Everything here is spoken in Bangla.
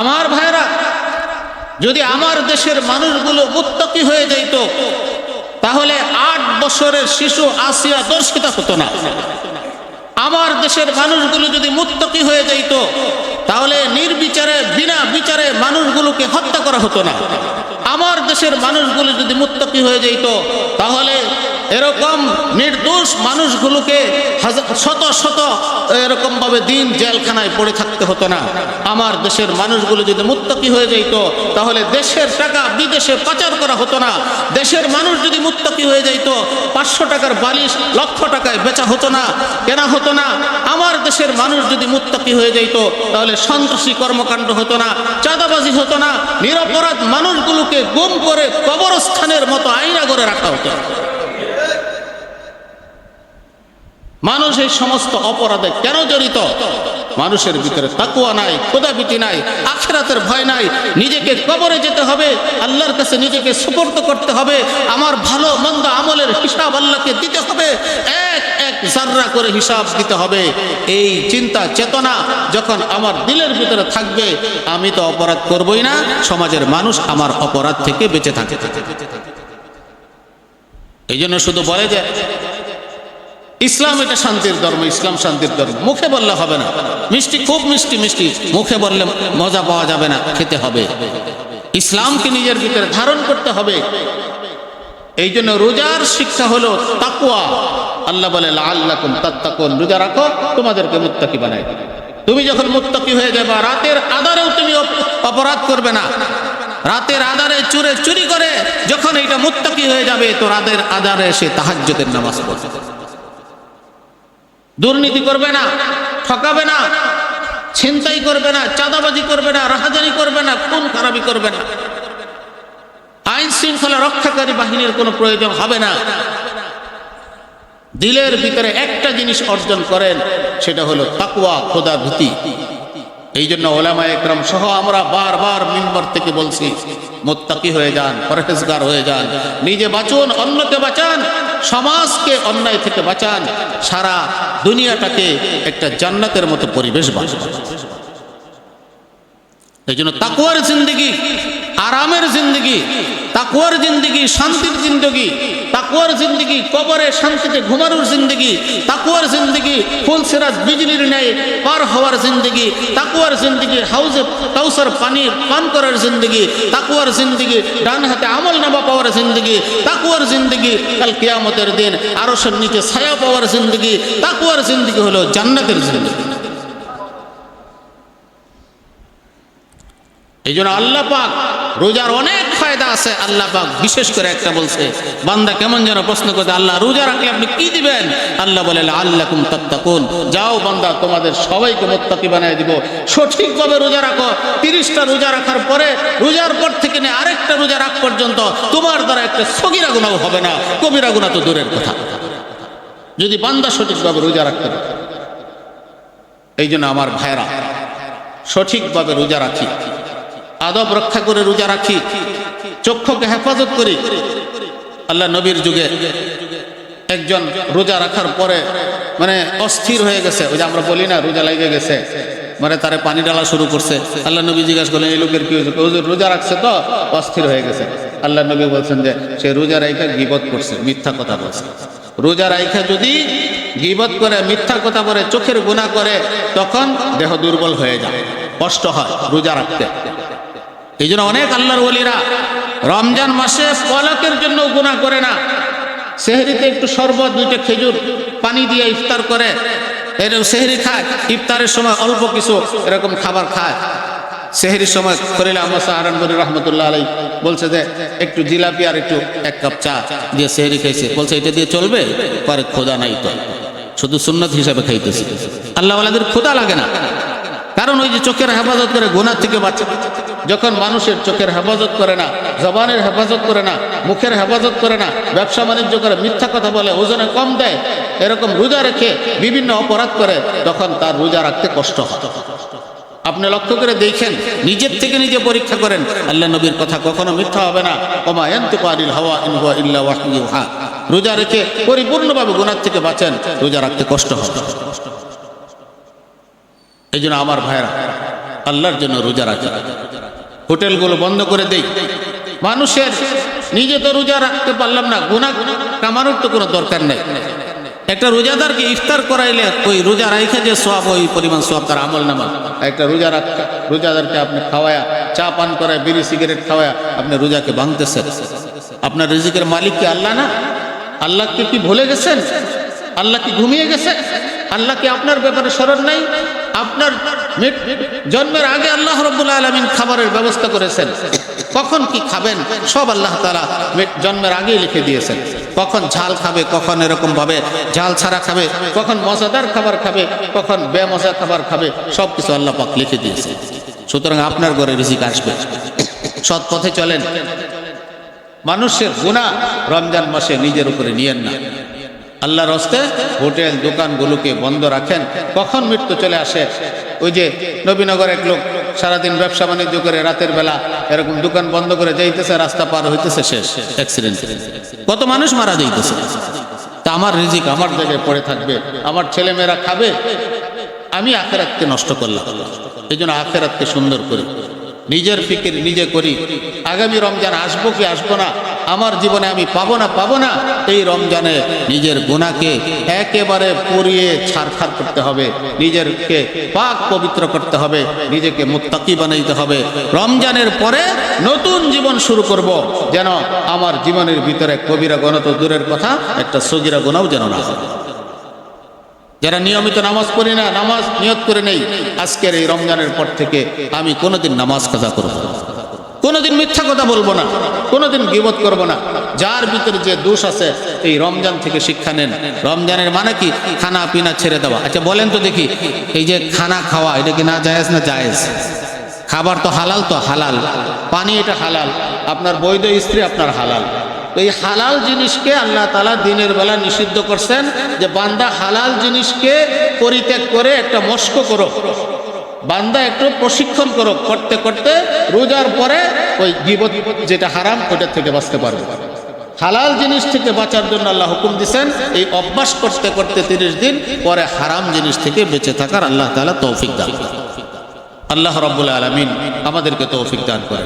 আমার ভাইরা যদি আমার দেশের মানুষগুলো মুত্তকি হয়ে যাইত, তাহলে আট বছরের শিশু আসিয়া দর্শিতা হতো না। আমার দেশের মানুষগুলো যদি মুত্তকি হয়ে যাইত, তাহলে নির্বিচারে, বিনা বিচারে মানুষগুলোকে হত্যা করা হতো না। আমার দেশের মানুষগুলো যদি মুত্তকি হয়ে যাইত, তাহলে এরকম নির্দোষ মানুষগুলোকে শত শত এরকম ভাবে দিন জেলখানায় পড়ে থাকতে হতো না। আমার দেশের মানুষগুলো যদি মুত্তকি হয়ে যাইত, তাহলে দেশের টাকা বিদেশে পাচার করা হতো না। দেশের মানুষ যদি মুত্তকি হয়ে যাইত, পাঁচশো টাকার বালিশ লক্ষ টাকায় বেচা হতো না, কেনা হতো না। আমার দেশের মানুষ যদি মুত্তকি হয়ে যাইত, তাহলে সন্ত্রাসী কর্মকাণ্ড হতো না, চাঁদাবাজি হতো না। নিরপরাধ মানুষগুলোকে গুম করে কবরস্থানের মতো আইনা করে রাখা হতো। মানুষ এই সমস্ত অপরাধে কেন জড়িত? মানুষের ভিতরে তাকুয়া নাই খোদাবিটি নাই, আখেরাতের ভয় নাই। নিজেকে কবরে যেতে হবে, আল্লাহর কাছে নিজেকে সুপর্দ করতে হবে, আমার ভালো, মন্দ আমলের হিসাব আল্লাহকে দিতে হবে। এক এক জাররা করে হিসাব দিতে হবে। এই চিন্তা, চেতনা যখন আমার দিলের ভিতরে থাকবে, আমি তো অপরাধ করবই না, সমাজের মানুষ আমার অপরাধ থেকে বেঁচে থাকে এই জন্য শুধু বলে যে ইসলাম এটা শান্তির ধর্ম, ইসলাম শান্তির ধর্ম। মুখে বললে হবে না। মিষ্টি, খুব মিষ্টি মিষ্টি। মুখে বললে মজা পাওয়া যাবে না, খেতে হবে। ইসলামকে নিজের ভিতরে ধারণ করতে হবে। এই জন্য রোজার শিক্ষা হলো তাকুয়া আল্লাহ বলে আল্লাহ তাত্তাকুন। রোজা রাখো, তোমাদেরকে মুত্তাকি বানাই। তুমি যখন মুত্তাকি হয়ে যাবে, রাতের আধারেও তুমি অপরাধ করবে না। রাতের আধারে চুরে চুরি করে যখন এটা মুত্তাকি হয়ে যাবে, তো রাতের আধারে এসে তাহাজ্জুদের নামাজ পড়বে। দুর্নীতি করবে না, ঠকাবে না, ছিনতাই করবে না, চাঁদাবাজি করবে না, রাহাজানি করবে না, খুন খারাপি করবে না। আইন শৃঙ্খলা রক্ষাকারী বাহিনীর কোনো প্রয়োজন হবে না। দিলের ভিতরে একটা জিনিস অর্জন করেন, সেটা হলো তাকুয়া খোদা ভীতি এই জন্য ওলামা একরম সহ আমরা বারবার মিম্বর থেকে বলছি, মোত্তাকি হয়ে যান, পরহেজগার হয়ে যান, নিজে বাঁচুন, অন্যকে বাঁচান। সমাজকে অন্যায় থেকে বাঁচান, সারা দুনিয়াটাকে একটা জান্নাতের মতো পরিবেশ বাঁচান এই জন্য তাকুয়ার জিন্দগি আরামের জিন্দগি তাকুয়ার জিন্দগি, শান্তির জিন্দগি তাকুয়ার জিন্দগি, কবরে শান্তিতে ঘুমানোর জিন্দগি তাকুয়ার জিন্দগি, ফুলসেরাজ বিজলির ন্যায় পার হওয়ার জিন্দগি তাকুয়ার জিন্দগি, হাউজে কাউসার পানির পান করার জিন্দগি তাকুয়ার জিন্দগি ডান হাতে আমল নামা পাওয়ার জিন্দগি তাকুয়ার জিন্দগি, কাল কিয়ামতের দিন আরশের নিচে ছায়া পাওয়ার জিন্দগি তাকুয়ার জিন্দগি হলো জান্নাতের জিন্দগি। এই জন্য আল্লাহ পাক রোজার অনেক ফায়দা আছে, আল্লাহ পাক বিশেষ করে একটা বলছে, বান্দা কেমন যেন প্রশ্ন করতে, আল্লাহ রোজা রাখলে আপনি কি দিবেন? আল্লাহ বলে আল্লাহ কুম তত্তাকুন। যাও বান্দা, তোমাদের সবাইকে মোত্তাকি বানিয়ে দিব। সঠিকভাবে রোজা রাখো। তিরিশটা রোজা রাখার পরে, রোজার পর থেকে নিয়ে আরেকটা রোজা রাখ পর্যন্ত তোমার দ্বারা একটা সগিরা গুণাও হবে না। কবিরা গুণা তো দূরের কথা। যদি বান্দা সঠিকভাবে রোজা রাখতে পারে। এই জন্য আমার ভাইরা সঠিকভাবে রোজা রাখি। আদব রক্ষা করে রোজা রাখি, চক্ষুকে হেফাজত করি। আল্লাহ নবীর যুগে একজন রোজা রাখার পরে মানে অস্থির হয়ে গেছে। ওই যে আমরা বলি না, রোজা লেগে গেছে। মানে তারে পানি ডালা শুরু করছে। আল্লাহ নবী জিজ্ঞাসা করলেন, এই লোকের কি হয়েছে? রোজা রাখছে তো? অস্থির হয়ে গেছে। আল্লাহ নবী বলছেন যে, সে রোজা রাইখা গিবত করছে, মিথ্যা কথা বলছে। রোজা রাইখা যদি গিবত করে, মিথ্যা কথা বলে, চোখের গুণা করে, তখন দেহ দুর্বল হয়ে যায়, কষ্ট হয় রোজা রাখতে। এই জন্য অনেক আল্লাহর ওলিরা রমজান মাসে পলকের জন্য গুণা করে না। সেহরিতে একটু শরবত, দুইটা খেজুর পানি দিয়ে ইফতার করে। এরকম সেহরি খায়, ইফতারের সময় অল্প কিছু এরকম খাবার খায়। সেহরির সময় করিলে আমার সাহারানবরী রহমতুল্লাহ আলাই বলছে যে, একটু জিলাপি আর একটু এক কাপ চা দিয়ে সেহরি খাইছে। বলছে, এটা দিয়ে চলবে? পরে খোদা নাই তো। শুধু সুন্নত হিসাবে খাইতেছে। আল্লাহ আল্লাহওয়ালাদের খোদা লাগে না। কারণ ওই যে চোখের হেফাজত করে গুণার থেকে বাঁচে। যখন মানুষের চোখের হেফাজত করে না, জবানের হেফাজত করে না, মুখের হেফাজত করে না, ব্যবসা বাণিজ্য করে, মিথ্যা কথা বলে, ওজনে কম দেয়, এরকম রোজা রেখে বিভিন্ন অপরাধ করে, তখন তার রোজা রাখতে কষ্ট হয়। আপনি লক্ষ্য করে দেখেন, নিজের থেকে নিজে পরীক্ষা করেন, আল্লাহ নবীর কথা কখনো মিথ্যা হবে না। ওমা এন্তুকারিল হাওয়া ইন ইল্লা ওয়াহয়ুহা। রোজা রেখে পরিপূর্ণভাবে গুনার থেকে বাঁচেন, রোজা রাখতে কষ্ট হবে এই জন্য আমার ভাইরা আল্লাহর জন্য রোজা রাখি। হোটেলগুলো বন্ধ করে দেই। মানুষের নিজে তো রোজা রাখতে পারলাম না গুণা কামানোর তো কোনো দরকার নেই। একটা রোজাদারকে ইফতার করাইলে ওই রোজা রাইখে যে সব ওই পরিমাণ সব তার আমল নামা। একটা রোজা রাখ, রোজাদারকে আপনি খাওয়ায়া, চা পান করায়, বিড়ি, সিগারেট খাওয়ায়া আপনি রোজাকে ভাঙতেছেন। আপনার রিজিকের মালিক কি আল্লাহ না? আল্লাহকে কি ভুলে গেছেন? আল্লাহ কি ঘুমিয়ে গেছে? আল্লাহ কি আপনার ব্যাপারে স্মরণ নাই? আপনার জন্মের আগে আল্লাহ রব্বুল্লাহ আলমিন খাবারের ব্যবস্থা করেছেন। কখন কি খাবেন? সব আল্লাহ তালা জন্মের আগেই লিখে দিয়েছেন। কখন ঝাল খাবে, কখন এরকম ভাবে ঝাল ছাড়া খাবে, কখন মজাদার খাবার খাবে, কখন বেমজা খাবার খাবে সব কিছু আল্লাহ পাক লিখে দিয়েছে সুতরাং আপনার ঘরে রিজিক আসবে। সৎ পথে চলেন। মানুষের গুণা রমজান মাসে নিজের উপরে নিয়েন না। আল্লাহর হস্তে হোটেল, দোকানগুলোকে বন্ধ রাখেন। কখন মৃত্যু চলে আসে? ওই যে নবীনগর এক লোক সারাদিন ব্যবসা বাণিজ্য করে রাতের বেলা এরকম দোকান বন্ধ করে যাইতেছে, রাস্তা পার হইতেছে শেষ। অ্যাক্সিডেন্ট কত মানুষ মারা যাইতেছে। তা আমার রিজিক আমার জায়গায় পড়ে থাকবে, আমার ছেলেমেয়েরা খাবে। আমি আখেরাতকে নষ্ট করলাম। এই জন্য আখেরাতকে সুন্দর করি। নিজের ফিকির নিজে করি। আগামী রমজান আসব কি আসব না? আমার জীবনে আমি পাবো না পাবো না, এই রমজানে নিজের গুণাকে একেবারে পুড়িয়ে ছাড়খাড় করতে হবে, নিজেরকে পাক পবিত্র করতে হবে, নিজেকে মুত্তাকি বানাইতে হবে রমজানের পরে নতুন জীবন শুরু করব, যেন আমার জীবনের ভিতরে কবিরা গণ তো দূরের কথা, একটা সগিরা গোনাও যেন না যারা নিয়মিত নামাজ পড়ি না, নামাজ নিয়ত করে নেই, আজকের এই রমজানের পর থেকে আমি কোনোদিন নামাজ কাজা করব। কোনোদিন মিথ্যা কথা বলব না, কোনোদিন গিবত করব না। যার ভিতরে যে দোষ আছে, এই রমজান থেকে শিক্ষা নেন। রমজানের মানে কি? খানা পিনা ছেড়ে দেওয়া। আচ্ছা বলেন তো দেখি, এই যে খানা খাওয়া, এটা কি না জায়েজ না জায়েজ? খাবার তো হালাল তো হালাল, পানি এটা হালাল, আপনার বৈধ স্ত্রী আপনার হালাল। এই হালাল জিনিসকে আল্লাহ তালা দিনের বেলা নিষিদ্ধ করছেন যে, বান্দা হালাল জিনিসকে পরিত্যাগ করে একটা মস্ক করো। বান্দা একটু প্রশিক্ষণ করো করতে করতে রোজার পরে ওই গিবত যেটা হারাম ওটা থেকে বাঁচতে পারবে হালাল জিনিস থেকে বাঁচার জন্য আল্লাহ হুকুম দিচ্ছেন এই অভ্যাস করতে করতে তিরিশ দিন, পরে হারাম জিনিস থেকে বেঁচে থাকার আল্লাহ তৌফিক দান। আল্লাহ রব্বুল আলমিন আমাদেরকে তৌফিক দান করেন